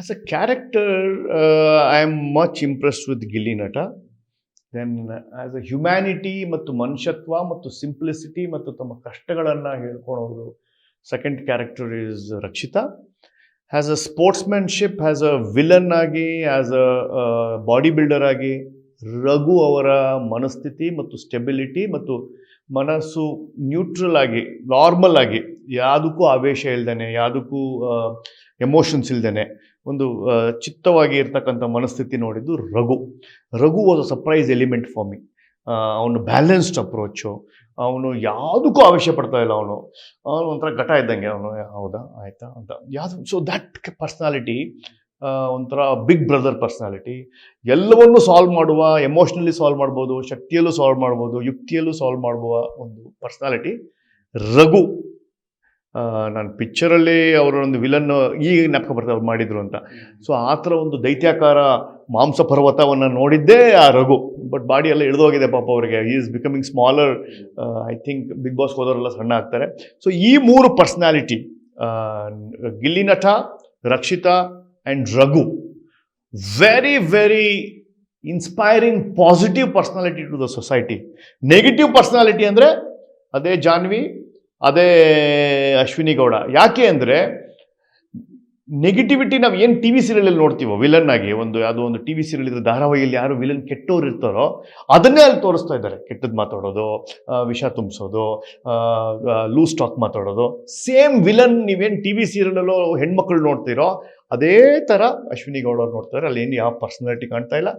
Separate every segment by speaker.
Speaker 1: As a character I am much impressed with Gilli Nata then as a humanity ಮತ್ತು ಮನುಷ್ಯತ್ವ ಮತ್ತು simplicity ಮತ್ತು ತಮ್ಮ ಕಷ್ಟಗಳನ್ನು ಹೇಳ್ಕೊಳೋದು. Second character is Rakshita has a ಸ್ಪೋರ್ಟ್ಸ್ಮ್ಯಾನ್ಶಿಪ್ has a villain ಆಗಿ as a body builder ಆಗಿ, ರಘು ಅವರ ಮನಸ್ಥಿತಿ ಮತ್ತು ಸ್ಟೆಬಿಲಿಟಿ ಮತ್ತು ಮನಸ್ಸು ನ್ಯೂಟ್ರಲ್ ಆಗಿ ನಾರ್ಮಲ್ ಆಗಿ ಯಾವುದಕ್ಕೂ ಆವೇಶ ಇಲ್ದೇನೆ ಯಾವುದಕ್ಕೂ ಎಮೋಷನ್ಸ್ ಇಲ್ದೇ ಒಂದು ಚಿತ್ತವಾಗಿ ಇರ್ತಕ್ಕಂಥ ಮನಸ್ಥಿತಿ ನೋಡಿದ್ದು Raghu. Raghu was surprise element for me ಅವನು ಬ್ಯಾಲೆನ್ಸ್ಡ್ ಅಪ್ರೋಚು ಅವನು ಯಾವುದಕ್ಕೂ ಅವಶ್ಯ ಪಡ್ತಾ ಇಲ್ಲ ಅವನು. ಅವನು ಒಂಥರ ಘಟ ಇದ್ದಂಗೆ ಅವನು. ಹೌದಾ? ಆಯಿತಾ? ಅಂತ. ಯಾವುದು? ಸೊ ದ್ಯಾಟ್ ಪರ್ಸ್ನಾಲಿಟಿ ಒಂಥರ ಬಿಗ್ ಬ್ರದರ್ ಪರ್ಸ್ನಾಲಿಟಿ ಎಲ್ಲವನ್ನೂ ಸಾಲ್ವ್ ಮಾಡುವ ಎಮೋಷ್ನಲಿ ಸಾಲ್ವ್ ಮಾಡ್ಬೋದು, ಶಕ್ತಿಯಲ್ಲೂ ಸಾಲ್ವ್ ಮಾಡ್ಬೋದು, ಯುಕ್ತಿಯಲ್ಲೂ ಸಾಲ್ವ್ ಮಾಡುವ ಒಂದು ಪರ್ಸ್ನಾಲಿಟಿ ರಘು. ನಾನು ಪಿಕ್ಚರಲ್ಲಿ ಅವರೊಂದು ವಿಲನ್ನು ವಿಲನ್ ಈಗ ನೆಪಕ ಬರ್ತಾರೆ ಅವ್ರು ಮಾಡಿದ್ರು ಅಂತ. ಸೊ ಆ ಥರ ಒಂದು ದೈತ್ಯಾಕಾರ ಮಾಂಸ ಪರ್ವತವನ್ನು ನೋಡಿದ್ದೇ ಆ ರಘು. ಬಟ್ ಬಾಡಿ ಎಲ್ಲ ಇಳಿದೋಗಿದೆ ಪಾಪ ಅವರಿಗೆ. Is becoming smaller I think Bigg Boss ಹೋದವರೆಲ್ಲ ಸಣ್ಣ ಆಗ್ತಾರೆ. ಸೊ ಈ ಮೂರು personality Gilli Nata Rakshita and Raghu very very inspiring positive personality to the society negative personality ಅಂದರೆ ಅದೇ ಜಾನ್ವಿ ಅದೇ ಅಶ್ವಿನಿ ಗೌಡ. ಯಾಕೆ ಅಂದರೆ ನೆಗೆಟಿವಿಟಿ ನಾವು ಏನು ಟಿ ವಿ ಸೀರಿಯಲಲ್ಲಿ ನೋಡ್ತೀವೋ ವಿಲನ್ ಆಗಿ ಒಂದು ಯಾವುದೋ ಒಂದು ಟಿ ವಿ ಸೀರಿಯಲ್ ಇದ್ರೆ ಧಾರಾವಾಹಿಯಲ್ಲಿ ಯಾರು ವಿಲನ್ ಕೆಟ್ಟವ್ರು ಇರ್ತಾರೋ ಅದನ್ನೇ ಅಲ್ಲಿ ತೋರಿಸ್ತಾ ಇದ್ದಾರೆ. ಕೆಟ್ಟದ್ದು ಮಾತಾಡೋದು ವಿಷ ತುಂಬಿಸೋದು ಲೂಸ್ ಟಾಕ್ ಮಾತಾಡೋದು. ಸೇಮ್ ವಿಲನ್ ನೀವೇನು ಟಿ ವಿ ಸೀರಿಯಲಲ್ಲೋ ಹೆಣ್ಮಕ್ಳು ನೋಡ್ತೀರೋ, ಅದೇ ಥರ ಅಶ್ವಿನಿ ಗೌಡ ಅವ್ರು ನೋಡ್ತಾರೆ. ಅಲ್ಲಿ ಏನು ಯಾವ ಪರ್ಸ್ನಾಲಿಟಿ ಕಾಣ್ತಾ ಇಲ್ಲ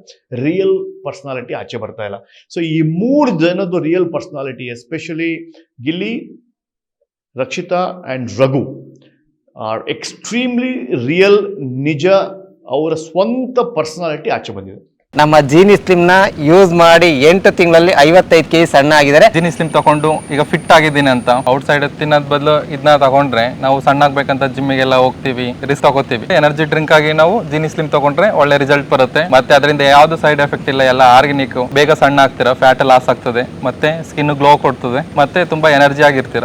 Speaker 1: ರಿಯಲ್ ಪರ್ಸ್ನಾಲಿಟಿ ಆಚೆ ಬರ್ತಾ ಇಲ್ಲ. ಸೊ ಈ ಮೂರು ಜನದ್ದು real personality especially Gilli Rakshita and Raghu are extremely real ನಿಜ ಅವರ ಸ್ವಂತ ಪರ್ಸನಾಲಿಟಿ ಆಚೆ ಬಂದಿದೆ.
Speaker 2: ನಮ್ಮ ಜೀನಿ ಸ್ಲಿಮ್ನ ಯೂಸ್ ಮಾಡಿ ಎಂಟು ತಿಂಗಳಲ್ಲಿ ಐವತ್ತೈದು ಕೆಜಿ ಸಣ್ಣ ಆಗಿದ್ದಾರೆ
Speaker 3: ಜೀನ್ ಸ್ಲಿಮ್ ತಗೊಂಡು ಈಗ ಫಿಟ್ ಆಗಿದ್ದೀನಿ ಅಂತ. ಔಟ್ ಸೈಡ್ ತಿನ್ನೋದ್ ಬದಲು ಇದನ್ನ ತಗೊಂಡ್ರೆ ನಾವು ಸಣ್ಣ ಆಗ್ಬೇಕಂತ ಜಿಮ್ಮಿಗೆಲ್ಲ ಹೋಗ್ತೀವಿ ರಿಸ್ಕ್ ತಗೋತೀವಿ. ಎನರ್ಜಿ ಡ್ರಿಂಕ್ ಆಗಿ ನಾವು ಜಿನಿ ಸ್ಲಿಮ್ ತಗೊಂಡ್ರೆ ಒಳ್ಳೆ ರಿಸಲ್ಟ್ ಬರುತ್ತೆ. ಮತ್ತೆ ಅದರಿಂದ ಯಾವ್ದು ಸೈಡ್ ಎಫೆಕ್ಟ್ ಇಲ್ಲ ಎಲ್ಲ ಆರ್ಗ್ಯಾನಿಕ್ ಬೇಗ ಸಣ್ಣ ಆಗ್ತೀರಾ ಫ್ಯಾಟ್ ಲಾಸ್ ಆಗ್ತದೆ ಮತ್ತೆ ಸ್ಕಿನ್ ಗ್ಲೋ ಕೊಡ್ತದೆ ಮತ್ತೆ ತುಂಬಾ ಎನರ್ಜಿ ಆಗಿರ್ತೀರಾ.